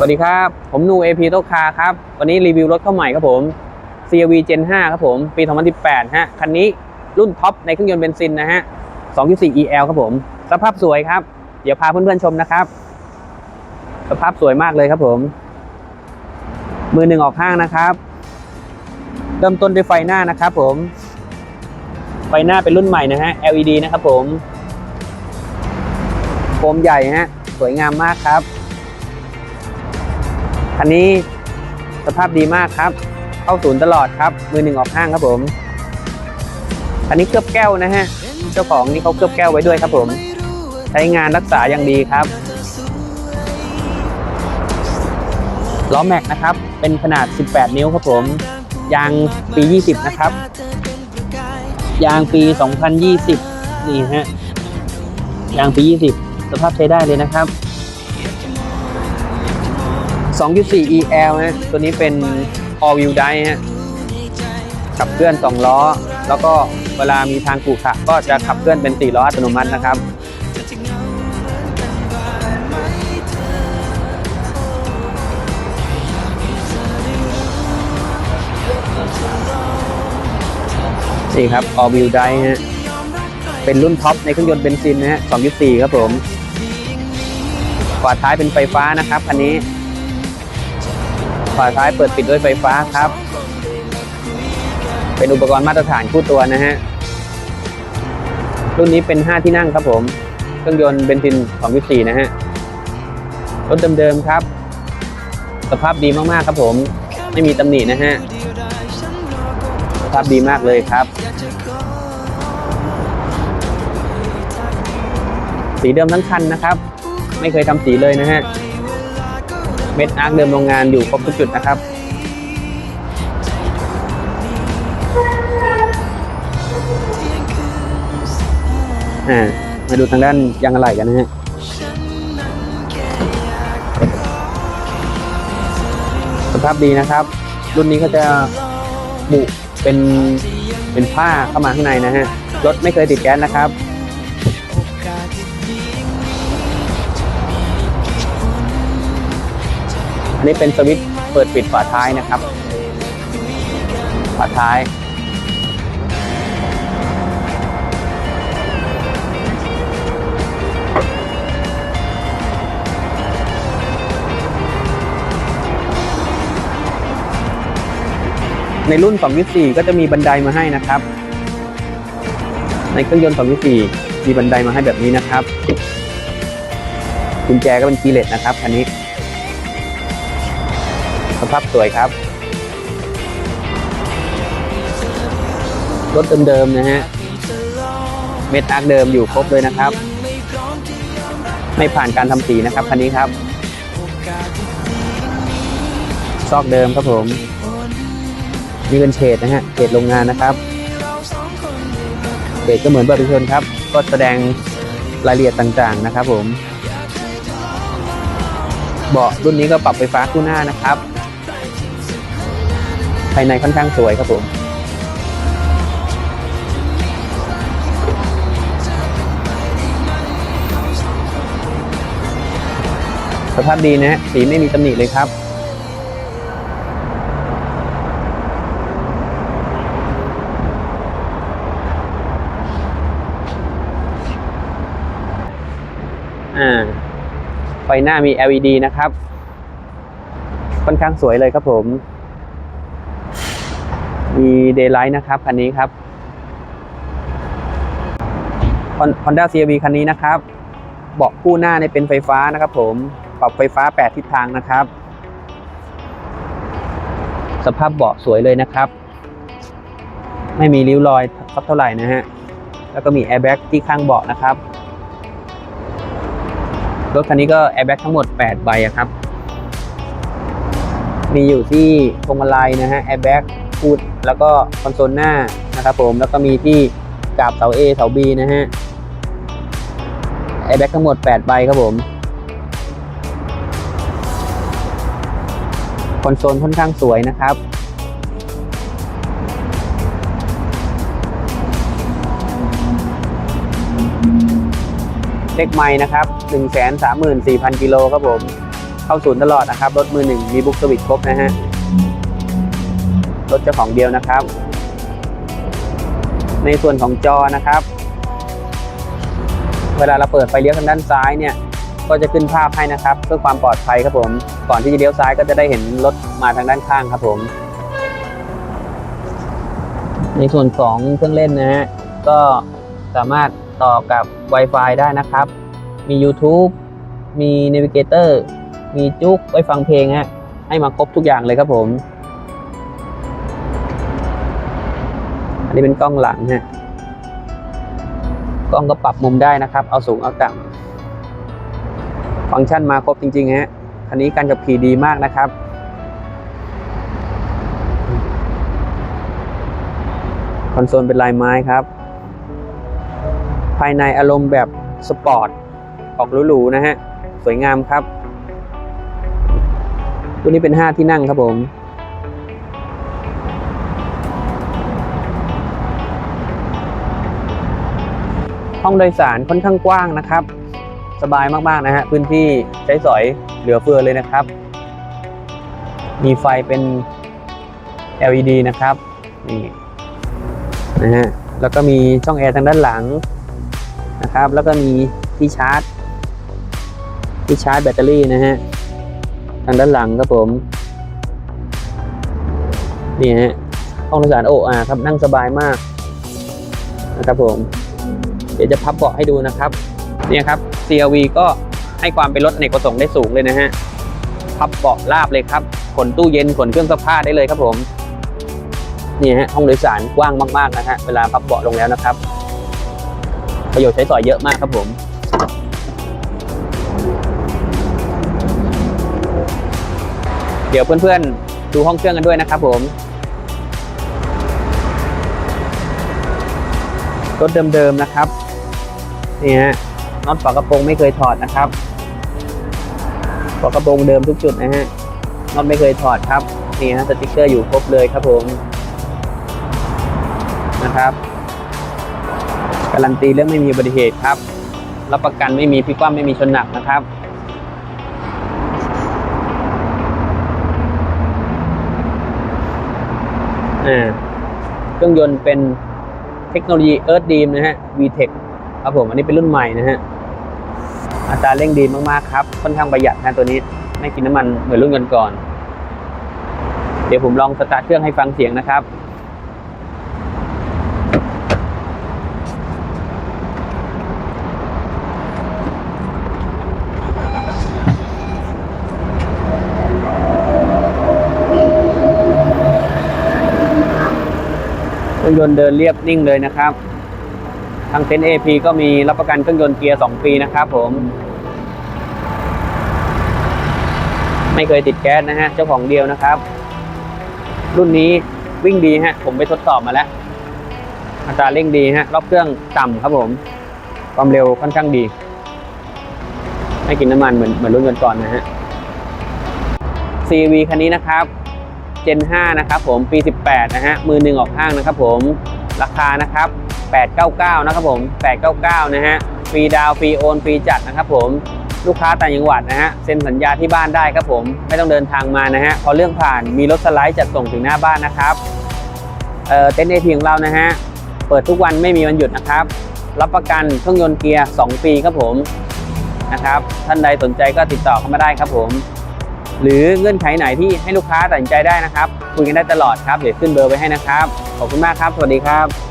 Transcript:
สวัสดีครับ ผมนู AP โตคาครับ วันนี้รีวิวรถเข้าใหม่ครับผม CRV Gen 5 ครับผม ปี 2018 ฮะ คันนี้รุ่นท็อปในเครื่องยนต์เบนซินนะฮะ 2.4 EL ครับผม สภาพสวยครับ เดี๋ยวพาเพื่อนๆชมนะครับ สภาพสวยมากเลยครับผม มือหนึ่งออกข้างนะครับ เริ่มต้นด้วยไฟหน้านะครับผม ไฟหน้าเป็นรุ่นใหม่นะฮะ LED นะครับผม โคมใหญ่ฮะ สวยงามมากครับ คันนี้สภาพดีมากครับ เข้าศูนย์ตลอดครับ มือหนึ่งออกห้างครับผมคันนี้เคลือบแก้วนะฮะ เจ้าของนี่เขาเคลือบแก้วไว้ด้วยครับผม ใช้งานรักษาอย่างดีครับ ล้อแม็กนะครับ เป็นขนาด 18 นิ้วครับผม ยางปี 20 นะครับ ยางปี 2020 นี่ฮะ ยางปี 20 สภาพใช้ได้เลยนะครับ 2.4 EL ฮะตัวนี้เป็น all wheel drive ฮะขับเคลื่อน 2 ล้อ แล้วก็เวลามีทางขรุขะก็จะขับเคลื่อนเป็น 4 ล้ออัตโนมัตินะครับ นี่ครับ all wheel drive ฮะเป็นรุ่นท็อปในเครื่องยนต์เบนซินนะฮะ 2.4 ครับผม ฝาท้ายเป็นไฟฟ้านะครับคันนี้ ฝาท้ายเปิดปิดด้วยไฟฟ้าครับ เป็นอุปกรณ์มาตรฐานคู่ตัวนะฮะ รุ่นนี้เป็น 5 ที่นั่งครับผม เครื่องยนต์เบนซิน2.4 นะฮะ รถเดิมๆครับ สภาพดีมากๆครับผม ไม่มีตำหนินะฮะ สภาพดีมากเลยครับ สีเดิมทั้งคันนะครับ ไม่เคยทำสีเลยนะฮะ เม็ดอาร์คเดิมโรงงานอยู่ครบทุกจุดนะครับอ่มาดูทางด้านยางอะไหล่กันนะฮะสภาพดีนะครับ รุ่นนี้ก็จะบุเป็นเป็นผ้าเข้ามาข้างในนะฮะรถไม่เคยติดแก๊สนะครับ อันนี้เป็นสวิตช์เปิดปิดฝาท้ายนะครับ ฝาท้ายในรุ่น2.4ก็จะมีบันไดมาให้นะครับ ในเครื่องยนต์2.4มีบันไดมาให้แบบนี้นะครับ กุญแจก็เป็นคีย์เลสนะครับคันนี้ สภาพสวยครับ รถเดิมๆนะฮะ เม็ดอาร์คเดิมอยู่ครบเลยนะครับ ไม่ผ่านการทำสีนะครับคันนี้ครับ ซอกเดิมครับผมนี่เป็นเฉดนะฮะเฉดโรงงานนะครับเฉดก็เหมือนบัตรประชาชนครับ ก็แสดงรายละเอียดต่างๆนะครับผม เบาะรุ่นนี้ก็ปรับไฟฟ้าคู่หน้านะครับ ภายในค่อนข้างสวยครับผมสภาพดีนะฮะสีไม่มีตำหนิเลยครับอ่าไฟหน้ามี LED นะครับ ค่อนข้างสวยเลยครับผม มี Daylight นะครับคันนี้ครับ Honda CRV คันนี้นะครับเบาะคู่หน้าเนี่ยเป็นไฟฟ้านะครับ ผมปรับไฟฟ้า 8 ทิศทางนะครับ สภาพเบาะสวยเลยนะครับ ไม่มีริ้วรอยสักเท่าไหร่นะฮะแล้วก็มีแอร์แบ็กที่ข้างเบาะนะครับรถคันนี้ก็แอร์แบ็กทั้งหมด 8 ใบครับ มีอยู่ที่พวงมาลัยนะฮะแอร์แบ็กพูด แล้วก็คอนโซลหน้านะครับผมแล้วก็มีที่กาบเสา A เสา B นะฮะแอร์แบ็กทั้งหมด 8 ใบครับผมคอนโซลค่อนข้างสวยนะครับ เลขไม้นะครับ 134,000 กิโลครับผม เข้าศูนย์ตลอดนะครับ รถมือหนึ่งมีบุ๊กสวิตครบนะฮะ รถเจ้าของเดียวนะครับ ในส่วนของจอนะครับ เวลาเราเปิดไฟเลี้ยวทางด้านซ้ายเนี่ย ก็จะขึ้นภาพให้นะครับ เพื่อความปลอดภัยครับผม ก่อนที่จะเลี้ยวซ้ายก็จะได้เห็นรถมาทางด้านข้างครับผม ในส่วนของเครื่องเล่นนะฮะก็สามารถต่อกับ Wi-Fi ได้นะครับ มี YouTube มี Navigator มีจุกไว้ฟังเพลงฮะให้มาครบทุกอย่างเลยครับผม นนี้เป็นกล้องหลังฮะกล้องก็ปรับมุมได้นะครับ เอาสูงเอาต่ำฟังก์ชันมาครบจริงๆฮะคันนี้การขับขี่ดีมากนะครับ คอนโซลเป็นลายไม้ครับ ภายในอารมณ์แบบสปอร์ต ออกหรูๆนะฮะ สวยงามครับ ตัวนี้เป็น 5 ที่นั่งครับผม ห้องโดยสารค่อนข้างกว้างนะครับ สบายมากๆนะฮะพื้นที่ใช้สอยเหลือเฟือเลยนะครับ มีไฟเป็น LED นะครับนี่นะฮะแล้วก็มีช่องแอร์ทางด้านหลังนะครับ แล้วก็มีที่ชาร์จ ที่ชาร์จแบตเตอรี่นะฮะทางด้านหลังครับผมนี่ฮะห้องโดยสารโออาครับนั่งสบายมากนะครับผม เดี๋ยวจะพับเบาะให้ดูนะครับเนี่ยครับ CRV ก็ให้ความเป็นรถเนกประสงค์ได้สูงเลยนะฮะพับเบาะราบเลยครับขนตู้เย็นขนเครื่องซักผ้าได้เลยครับผมนี่ฮะห้องโดยสารกว้างมากๆนะฮะเวลาพับเบาะลงแล้วนะครับ ประโยชน์ใช้สอยเยอะมากครับผมเดี๋ยวเพื่อนๆ ดูห้องเครื่องกันด้วยนะครับผม รถเดิมๆนะครับ นี่ฮะน็อตฝากระโปรงไม่เคยถอดนะครับฝากระโปรงเดิมทุกจุดนะฮะน็อตไม่เคยถอดครับนี่ฮะสติกเกอร์อยู่ครบเลยครับผมนะครับการันตีเรื่องไม่มีอุบัติเหตุครับรับประกันไม่มีพิกว่ำไม่มีชนหนักนะครับอ่เครื่องยนต์เป็นเทคโนโลยี Earth Beam นะฮะ VTEC ครับผมอันนี้เป็นรุ่นใหม่นะฮะอัตราเร่งดีมากๆครับค่อนข้างประหยัดนะตัวนี้ไม่กินน้ำมันเหมือนรุ่นก่อนๆเดี๋ยวผมลองสตาร์ทเครื่องให้ฟังเสียงนะครับเครื่องยนต์เดินเรียบนิ่งเลยนะครับ ทางเต็นท์ AP ก็มีรับประกันเครื่องยนต์เกียร์ 2 ปีนะครับผม ไม่เคยติดแก๊สนะฮะ เจ้าของเดียวนะครับ รุ่นนี้วิ่งดีฮะ ผมไปทดสอบมาแล้วอัตราเร่งดีฮะ รอบเครื่องต่ำครับผม ความเร็วค่อนข้างดี ไม่กินน้ำมันเหมือนเหมือนรุ่นก่อนๆนะฮะ CV คันนี้นะครับ Gen 5 นะครับผม ปี 18 นะฮะ มือหนึ่งออกห้างนะครับผม ราคานะครับ 899 นะครับผม 899 นะฮะ ฟรีดาวฟรีโอน ฟรีจัดนะครับผม ลูกค้าต่างจังหวัดนะฮะ เซ็นสัญญาที่บ้านได้ครับผม ไม่ต้องเดินทางมานะฮะ พอเรื่องผ่านมีรถสไลด์จัดส่งถึงหน้าบ้านนะครับ เอ่อ เต็นท์เอทีของเรานะฮะ เปิดทุกวันไม่มีวันหยุดนะครับ รับประกันเครื่องยนต์เกียร์ 2 ปีครับผม นะครับ ท่านใดสนใจก็ติดต่อเข้ามาได้ครับผม หรือเงื่อนไขไหนที่ให้ลูกค้าตัดสินใจได้นะครับ คุยกันได้ตลอดครับ เดี๋ยวขึ้นเบอร์ไว้ให้นะครับ ขอบคุณมากครับ สวัสดีครับ